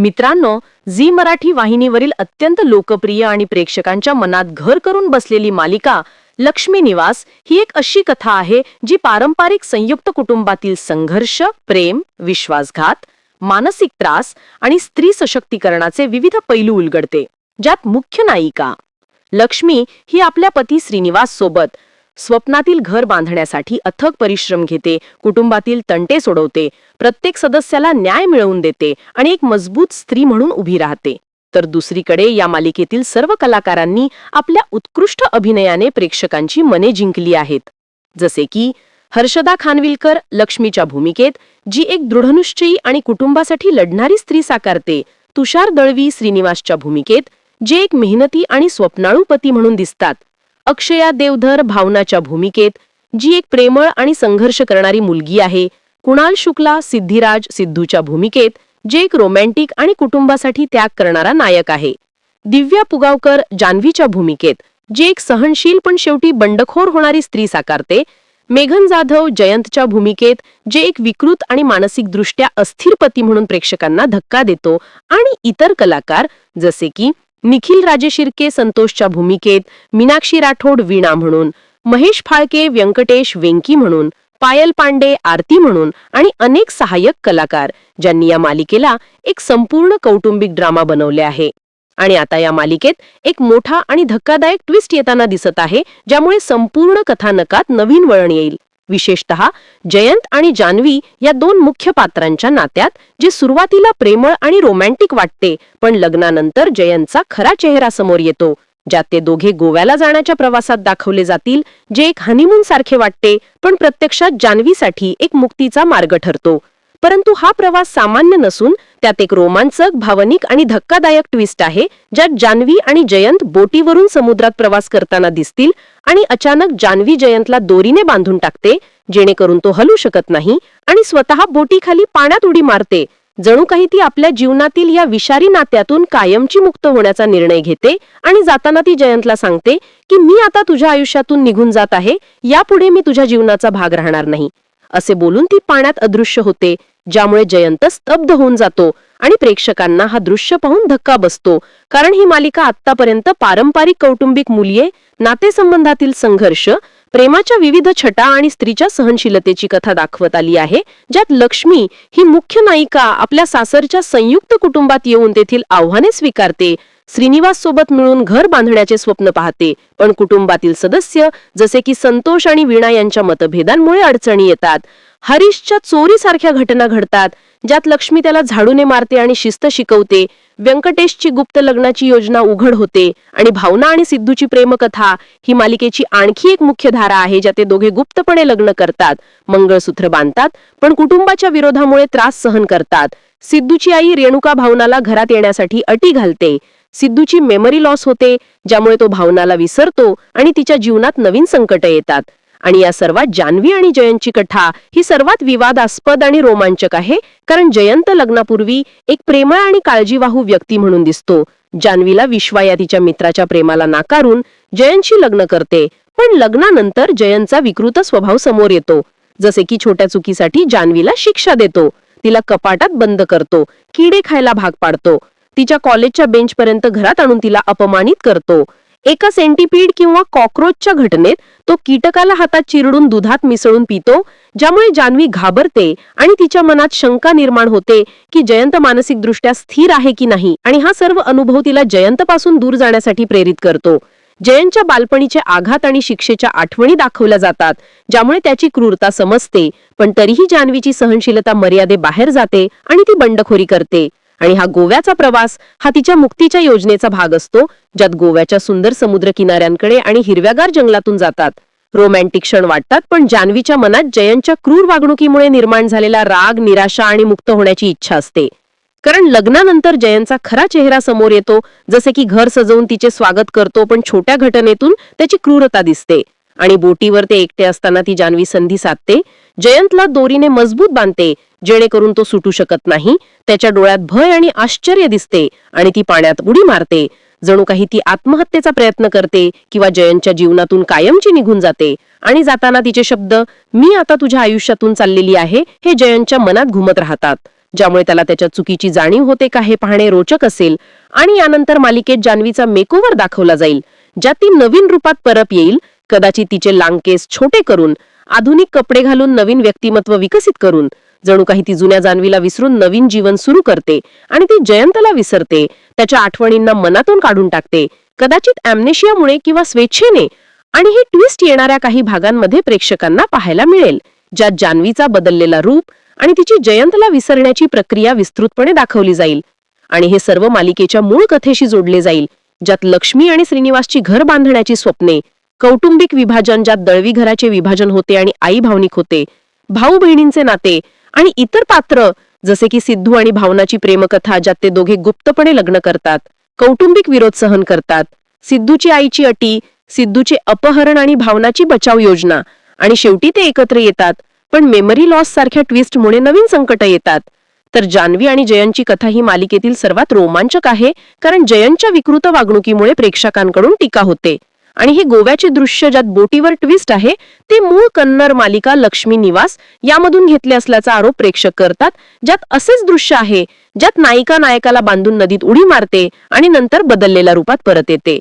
मित्रांनो झी मराठी वाहिनीवरील अत्यंत लोकप्रिय आणि प्रेक्षकांच्या मनात घर करून बसलेली मालिका लक्ष्मी निवास ही एक अशी कथा आहे जी पारंपरिक संयुक्त कुटुंबातील संघर्ष प्रेम विश्वासघात मानसिक त्रास आणि स्त्री सशक्तीकरणाचे विविध पैलू उलगडते. ज्यात मुख्य नायिका लक्ष्मी ही आपल्या पती श्रीनिवास सोबत स्वप्नातील घर बांधण्यासाठी अथक परिश्रम घेते कुटुंबातील तंटे सोडवते प्रत्येक सदस्याला न्याय मिळवून देते आणि एक मजबूत स्त्री म्हणून उभी राहते. तर दुसरीकडे या मालिकेतील सर्व कलाकारांनी आपल्या उत्कृष्ट अभिनयाने प्रेक्षकांची मने जिंकली आहेत. जसे की हर्षदा खानविलकर लक्ष्मीच्या भूमिकेत जी एक दृढनिश्चयी आणि कुटुंबासाठी लढणारी स्त्री साकारते तुषार दळवी श्रीनिवासच्या भूमिकेत जे एक मेहनती आणि स्वप्नाळू पती म्हणून दिसतात. अक्षया देवधर भावनाच्या भूमिकेत जी एक प्रेमळ आणि संघर्ष करणारी मुलगी आहे कुणाल शुक्ला सिद्धिराज सिद्धूच्या भूमिकेत जे एक रोमॅन्टिक आणि कुटुंबासाठी त्याग करणारा नायक आहे. दिव्या पुगावकर जान्हवीच्या भूमिकेत जे एक सहनशील पण शेवटी बंडखोर होणारी स्त्री साकारते मेघन जाधव जयंतच्या भूमिकेत जे एक विकृत आणि मानसिकदृष्ट्या अस्थिर पती म्हणून प्रेक्षकांना धक्का देतो आणि इतर कलाकार जसे की निखिल राजे शिर्के संतोषच्या भूमिकेत मीनाक्षी राठोड वीणा म्हणून महेश फाळके व्यंकटेश वेंकी म्हणून पायल पांडे आरती म्हणून आणि अनेक सहाय्यक कलाकार ज्यांनी या मालिकेला एक संपूर्ण कौटुंबिक ड्रामा बनवले आहे. आणि आता या मालिकेत एक मोठा आणि धक्कादायक ट्विस्ट येताना दिसत आहे ज्यामुळे संपूर्ण कथानकात नवीन वळण येईल. विशेषतः जयंत आणि जान्हवी या दोन मुख्य पात्रांच्या नात्यात जे सुरुवातीला प्रेमळ आणि रोमॅन्टिक वाटते पण लग्नानंतर जयंतचा खरा चेहरा समोर येतो ज्यात ते दोघे गोव्याला जाण्याच्या प्रवासात दाखवले जातील जे एक हनीमून सारखे वाटते पण प्रत्यक्षात जान्हवीसाठी एक मुक्तीचा मार्ग ठरतो. परंतु हा प्रवास सामान्य नसून त्यात एक रोमांचक भावनिक आणि धक्कादायक ट्विस्ट आहे ज्यात जान्हवी आणि जयंत बोटीवरून समुद्रात प्रवास करताना दिसतील आणि अचानक जान्हवी जयंतला दोरीने बांधून टाकते जेणेकरून तो हलू शकत नाही आणि स्वतः बोटीखाली पाण्यात उडी मारते. जणू काही ती आपल्या जीवनातील या विषारी नात्यातून कायमची मुक्त होण्याचा निर्णय घेते आणि जाताना ती जयंतला सांगते की मी आता तुझ्या आयुष्यातून निघून जात आहे यापुढे मी तुझ्या जीवनाचा भाग राहणार नाही. असे बोलून ती पाण्यात अदृश्य होते ज्यामुळे जयंत स्तब्ध होऊन जातो आणि प्रेक्षकांना हा दृश्य पाहून धक्का बसतो. कारण ही मालिका आतापर्यंत पारंपरिक कौटुंबिक मुलीये नातेसंबंधातील संघर्ष प्रेमाच्या विविध छटा आणि स्त्रीच्या सहनशीलतेची कथा दाखवत आली आहे ज्यात लक्ष्मी ही मुख्य नायिका आपल्या सासरच्या संयुक्त कुटुंबात येऊन तेथील आव्हाने स्वीकारते. श्रीनिवास सोबत मिळून घर बांधण्याचे स्वप्न पाहते. पण कुटुंबातील सदस्य जसे की संतोष आणि वीणा यांच्या मतभेदांमुळे अडचणी येतात. हरीशच्या चोरीसारख्या घटना घडतात ज्यात लक्ष्मी त्याला झाडूने मारते आणि शिस्त शिकवते. व्यंकटेशची गुप्त लग्नाची योजना उघड होते आणि भावना आणि सिद्धूची प्रेमकथा ही मालिकेची आणखी एक मुख्य धारा आहे ज्यात ते दोघे गुप्तपणे लग्न करतात. मंगळसूत्र बांधतात पण कुटुंबाच्या विरोधामुळे त्रास सहन करतात. सिद्धूची आई रेणुका भावनाला घरात येण्यासाठी अटी घालते. सिद्धूची मेमरी लॉस होते ज्यामुळे तो भावनाला विसरतो आणि तिच्या जीवनात नवीन संकट येतात. आणि या सर्वात जान्हवी आणि जयंतची कथा ही सर्वात विवादास्पद आणि रोमांचक आहे कारण जयंत लग्नापूर्वी एक प्रेमळ आणि काळजीवाहू व्यक्ती म्हणून दिसतो. जान्हवीला विश्वा या तिच्या मित्राच्या प्रेमाला नाकारून जयंतशी लग्न करते पण लग्नानंतर जयंतचा विकृत स्वभाव समोर येतो. जसे की छोट्या चुकीसाठी जान्हवीला शिक्षा देतो तिला कपाटात बंद करतो किडे खायला भाग पाडतो तिच्या कॉलेजच्या बेंचपर्यंत घरात आणून तिला अपमानित करतो. एका सेंटीपीड किंवा कॉक्रोचच्या घटनेत तो कीटकाला हातात चिरडून दुधात मिसळून पितो ज्यामुळे जान्हवी घाबरते आणि तिच्या मनात शंका निर्माण होते की जयंत मानसिकदृष्ट्या स्थिर आहे की नाही आणि हा सर्व अनुभव तिला जयंतपासून दूर जाण्यासाठी प्रेरित करतो. जयंतच्या बालपणीचे आघात आणि शिक्षेच्या आठवणी दाखवल्या जातात ज्यामुळे त्याची क्रूरता समजते पण तरीही जान्हवीची सहनशीलता मर्यादेबाहेर जाते आणि ती बंडखोरी करते. आणि हा गोव्याचा प्रवास हा तिच्या मुक्तीच्या योजनेचा भाग असतो ज्यात गोव्याच्या सुंदर समुद्र किनाऱ्यांकडे आणि हिरव्यागार जंगलातून जातात. रोमॅन्टिक क्षण वाटतात पण जान्हवीच्या मनात जयंतच्या क्रूर वागणुकीमुळे निर्माण झालेला राग निराशा आणि मुक्त होण्याची इच्छा असते. कारण लग्नानंतर जयंतचा खरा चेहरा समोर येतो जसे की घर सजवून तिचे स्वागत करतो पण छोट्या घटनेतून त्याची क्रूरता दिसते. आणि बोटीवर ते एकटे असताना ती जान्हवी संधी साधते. जयंतला दोरीने मजबूत बांधते जेणेकरून तो सुटू शकत नाही. त्याच्या डोळ्यात भय आणि आश्चर्य दिसते आणि ती पाण्यात उडी मारते. जणू काही ती आत्महत्येचा प्रयत्न करते किंवा जयंतच्या जीवनातून कायमची निघून जाते. आणि जाताना तिचे शब्द मी आता तुझ्या आयुष्यातून चाललेली आहे हे जयंतच्या मनात घुमत राहतात. ज्यामुळे त्याला त्याच्या चुकीची जाणीव होते का हे पाहणे रोचक असेल. आणि यानंतर मालिकेत जान्हवीचा मेकओव्हर दाखवला जाईल ज्यात ती नवीन रूपात परत येईल. कदाचित तिचे लांकेस छोटे करून आधुनिक कपडे घालून नवीन व्यक्तिमत्व विकसित करून जणू काही ती जुन्या जान्हवीला विसरून नवीन जीवन सुरू करते आणि ती जयंतला विसरते त्याच्या आठवणींना मनातून काढून टाकते. कदाचित अॅम्नेशियामुळे किंवा स्वेच्छेने आणि हे ट्विस्ट येणाऱ्या काही भागांमध्ये प्रेक्षकांना पाहायला मिळेल ज्यात जान्हवीचा बदललेला रूप आणि तिची जयंतला विसरण्याची प्रक्रिया विस्तृतपणे दाखवली जाईल. आणि हे सर्व मालिकेच्या मूळ कथेशी जोडले जाईल ज्यात लक्ष्मी आणि श्रीनिवासची घर बांधण्याची स्वप्ने कौटुंबिक विभाजन ज्यात दळवी घराचे विभाजन होते आणि आई भावनिक होते भाऊ बहिणींचे नाते आणि इतर पात्र जसे की सिद्धू आणि भावनाची प्रेमकथा ज्यात ते दोघे गुप्तपणे लग्न करतात कौटुंबिक विरोध सहन करतात. सिद्धूची आईची अटी सिद्धूचे अपहरण आणि भावनाची बचाव योजना आणि शेवटी ते एकत्र येतात पण मेमरी लॉस सारख्या ट्विस्टमुळे नवीन संकट येतात. तर जान्हवी आणि जयंतची कथा ही मालिकेतील सर्वात रोमांचक आहे कारण जयंतच्या विकृत वागणुकीमुळे प्रेक्षकांकडून टीका होते. आणि हे गोव्याचे दृश्य ज्यात बोटीवर ट्विस्ट आहे ते मूळ कन्नड मालिका लक्ष्मी निवास यामधून घेतले असल्याचा आरोप प्रेक्षक करतात. ज्यात असेच दृश्य आहे ज्यात नायिका नायकाला बांधून नदीत उडी मारते आणि नंतर बदललेल्या रूपात परत येते.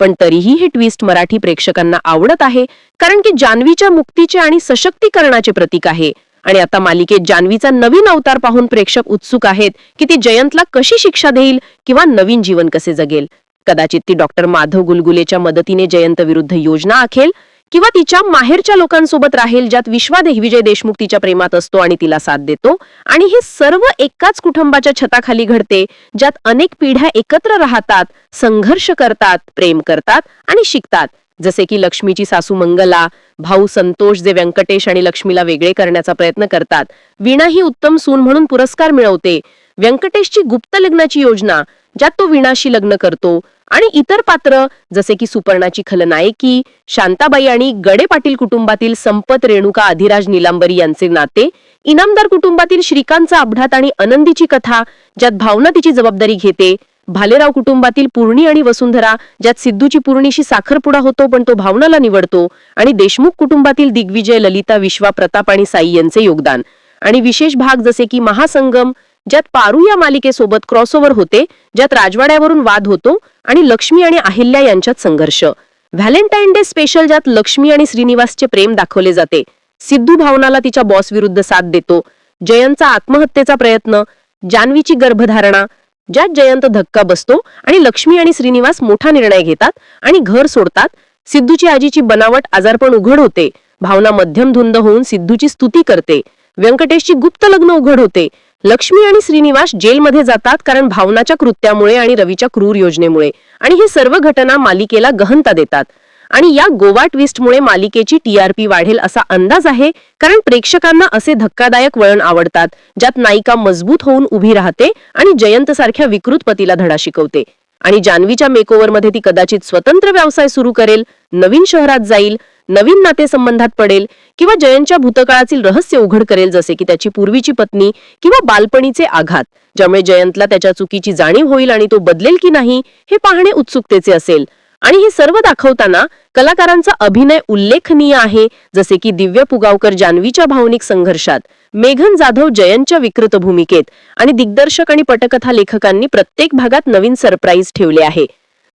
पण तरीही हे ट्विस्ट मराठी प्रेक्षकांना आवडत आहे कारण की जान्हवीच्या मुक्तीचे आणि सशक्तीकरणाचे प्रतीक आहे. आणि आता मालिकेत जान्हवीचा नवीन अवतार पाहून प्रेक्षक उत्सुक आहेत की ती जयंतला कशी शिक्षा देईल किंवा नवीन जीवन कसे जगेल. कदाचित ती डॉक्टर माधव गुलगुलेच्या मदतीने जयंत विरुद्ध योजना आखेल किंवा तिच्या माहेरच्या लोकांसोबत राहील ज्यात विश्वा विजय देशमुख तिच्या प्रेमात असतो आणि तिला साथ देतो. आणि हे सर्व एकाच कुटुंबाच्या छताखाली घडते ज्यात अनेक पिढ्या एकत्र राहतात संघर्ष करतात प्रेम करतात आणि शिकतात. जसे की लक्ष्मीची सासू मंगला भाऊ संतोष जे व्यंकटेश आणि लक्ष्मीला वेगळे करण्याचा प्रयत्न करतात. वीणा ही उत्तम सून म्हणून पुरस्कार मिळवते. व्यंकटेशची गुप्त लग्नाची योजना ज्यात तो वीणाशी लग्न करतो. आणि इतर पात्र जसे की सुपर्णाची खलनायकी शांताबाई आणि गडे पाटील कुटुंबातील संपत रेणुका अधिराज निलांबरी यांचे नाते इनामदार कुटुंबातील श्रीकांतचा अपघात आणि आनंदीची कथा ज्यात भावना तिची जबाबदारी घेते. भालेराव कुटुंबातील पूर्णी आणि वसुंधरा ज्यात सिद्धूची पूर्णीशी साखरपुडा होतो पण तो भावनाला निवडतो. आणि देशमुख कुटुंबातील दिग्विजय ललिता विश्वा प्रताप आणि साई यांचे योगदान. आणि विशेष भाग जसे की महासंगम ज्यात पारू या मालिकेसोबत क्रॉसओव्हर होते ज्यात राजवाड्यावरून वाद होतो आणि लक्ष्मी आणि अहिल्या यांच्यात संघर्ष. व्हॅलेंटाईन डे स्पेशल ज्यात लक्ष्मी आणि श्रीनिवासचे प्रेम दाखवले जाते. सिद्धू भावनाला तिच्या बॉस विरुद्ध साथ देतो. जयंतचा आत्महत्येचा प्रयत्न जान्हवीची गर्भधारणा ज्यात जयंत धक्का बसतो आणि लक्ष्मी आणि श्रीनिवास मोठा निर्णय घेतात आणि घर सोडतात. सिद्धूची आजीची बनावट आजारपण उघड होते. भावना मध्यम धुंद होऊन सिद्धूची स्तुती करते. व्यंकटेशची गुप्त लग्न उघड होते. लक्ष्मी आणि श्रीनिवास जेलमध्ये जातात कारण भावनाच्या कृत्यामुळे आणि रवीच्या क्रूर योजनेमुळे. आणि हे सर्व घटना मालिकेला गहनता देतात. आणि या गोवा ट्विस्टमुळे मालिकेची टीआरपी वाढेल असा अंदाज आहे कारण प्रेक्षकांना असे धक्कादायक वळण आवडतात ज्यात नायिका मजबूत होऊन उभी राहते आणि जयंत सारख्या विकृत पतीला धडा शिकवते. आणि जान्हवीच्या मेकओव्हरमध्ये ती कदाचित स्वतंत्र व्यवसाय सुरू करेल नवीन शहरात जाईल नवीन नातेसंबंधात पडेल किंवा जयंतच्या भूतकाळातील रहस्य उघड करेल जसे की त्याची पूर्वीची पत्नी किंवा बालपणीचे आघात ज्यामुळे जयंतला त्याच्या चुकीची जाणीव होईल आणि तो बदलेल की नाही हे पाहणे उत्सुकतेचे असेल. आणि हे सर्व दाखवताना कलाकारांचा अभिनय उल्लेखनीय आहे जसे की दिव्य पुगावकर जान्हवीच्या भावनिक संघर्षात मेघन जाधव जयंतच्या विकृत भूमिकेत आणि दिग्दर्शक आणि पटकथा लेखकांनी प्रत्येक भागात नवीन सरप्राईज ठेवले आहे.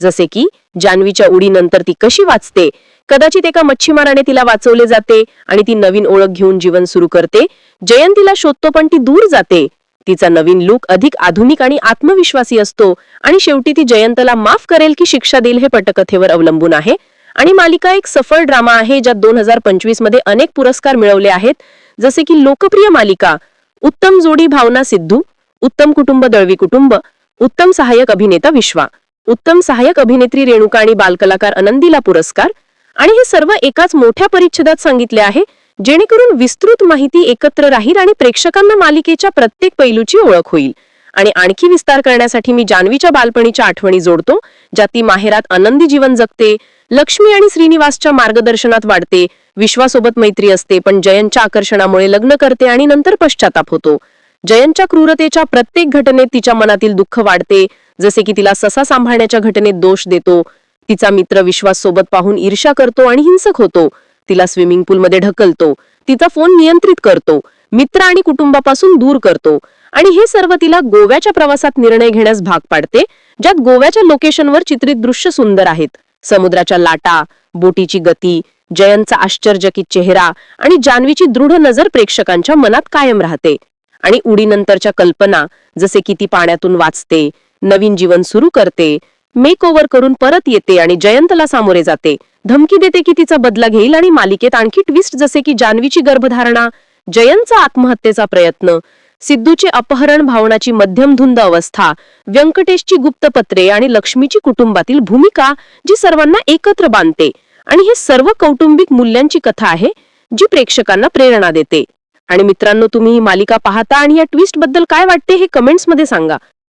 जसे की जान्हवीच्या उडीनंतर ती कशी वाचते कदाचित एका मच्छीमाराने तिला वाचवले जाते आणि ती नवीन ओळख घेऊन जीवन सुरू करते. जयंतीला शोधतो पण ती दूर जाते. तिचा नवीन लुक अधिक आधुनिक आणि आत्मविश्वासी असतो आणि शेवटी ती जयंतला माफ करेल की शिक्षा देईल हे पटकथेवर अवलंबून आहे. आणि मालिका एक सफळ ड्रामा आहे ज्यात दोन हजार पंचवीसमध्ये अनेक पुरस्कार मिळवले आहेत. जसे की लोकप्रिय मालिका उत्तम जोडी भावना सिद्धू उत्तम कुटुंब दळवी कुटुंब उत्तम सहाय्यक अभिनेता विश्वा उत्तम सहाय्यक अभिनेत्री रेणुका आणि बालकलाकार आनंदीला पुरस्कार आणि हे सर्व एकाच मोठ्या परिच्छेदात सांगितले आहे जेणेकरून विस्तृत माहिती एकत्र राहील आणि प्रेक्षकांना मालिकेच्या प्रत्येक पैलूची ओळख होईल. आणि आणखी विस्तार करण्यासाठी मी जान्हवीच्या बालपणीच्या आठवणी जोडतो ज्यात ती माहेरात आनंदी जीवन जगते लक्ष्मी आणि श्रीनिवासच्या मार्गदर्शनात वाढते विश्वासोबत मैत्री असते पण जयंतच्या आकर्षणामुळे लग्न करते आणि नंतर पश्चाताप होतो. जयंतच्या क्रूरतेच्या प्रत्येक घटनेत तिच्या मनातील दुःख वाढते जसे की तिला ससा सांभाळण्याच्या घटनेत दोष देतो तिचा मित्र विश्वास सोबत पाहून ईर्ष्या करतो आणि हिंसक होतो. तिला स्विमिंग पूलमध्ये ढकलतो. तिचा फोन नियंत्रित करतो. मित्र आणि कुटुंबापासून दूर करतो. आणि हे सर्व तिला गोव्याच्या प्रवासात निर्णय घेण्यास भाग पाडते ज्यात गोव्याच्या लोकेशनवर चित्रित दृश्य सुंदर आहेत. समुद्राच्या लाटा बोटीची गती जयंतचा आश्चर्यचकित चेहरा आणि जान्हवीची दृढ नजर प्रेक्षकांच्या मनात कायम राहते. आणि उडीनंतरच्या कल्पना जसे की ती पाण्यातून वाचते नवीन जीवन सुरू करते मेक ओव्हर करून परत येते आणि जयंतला सामोरे जाते. धमकी देते की तिचा बदला घेईल आणि मालिकेत आणखी ट्विस्ट जसे की जान्हवीची गर्भधारणा जयंतचा आत्महत्येचा प्रयत्न सिद्धूचे अपहरण भावनाची मध्यम धुंद अवस्था व्यंकटेशची गुप्तपत्रे आणि लक्ष्मीची कुटुंबातील भूमिका जी सर्वांना एकत्र बांधते. आणि हे सर्व कौटुंबिक मूल्यांची कथा आहे जी प्रेक्षकांना प्रेरणा देते. आणि मित्रांनो तुम्ही ही मालिका पाहता आणि या ट्विस्टबद्दल काय वाटते हे कमेंट्समध्ये सांगा.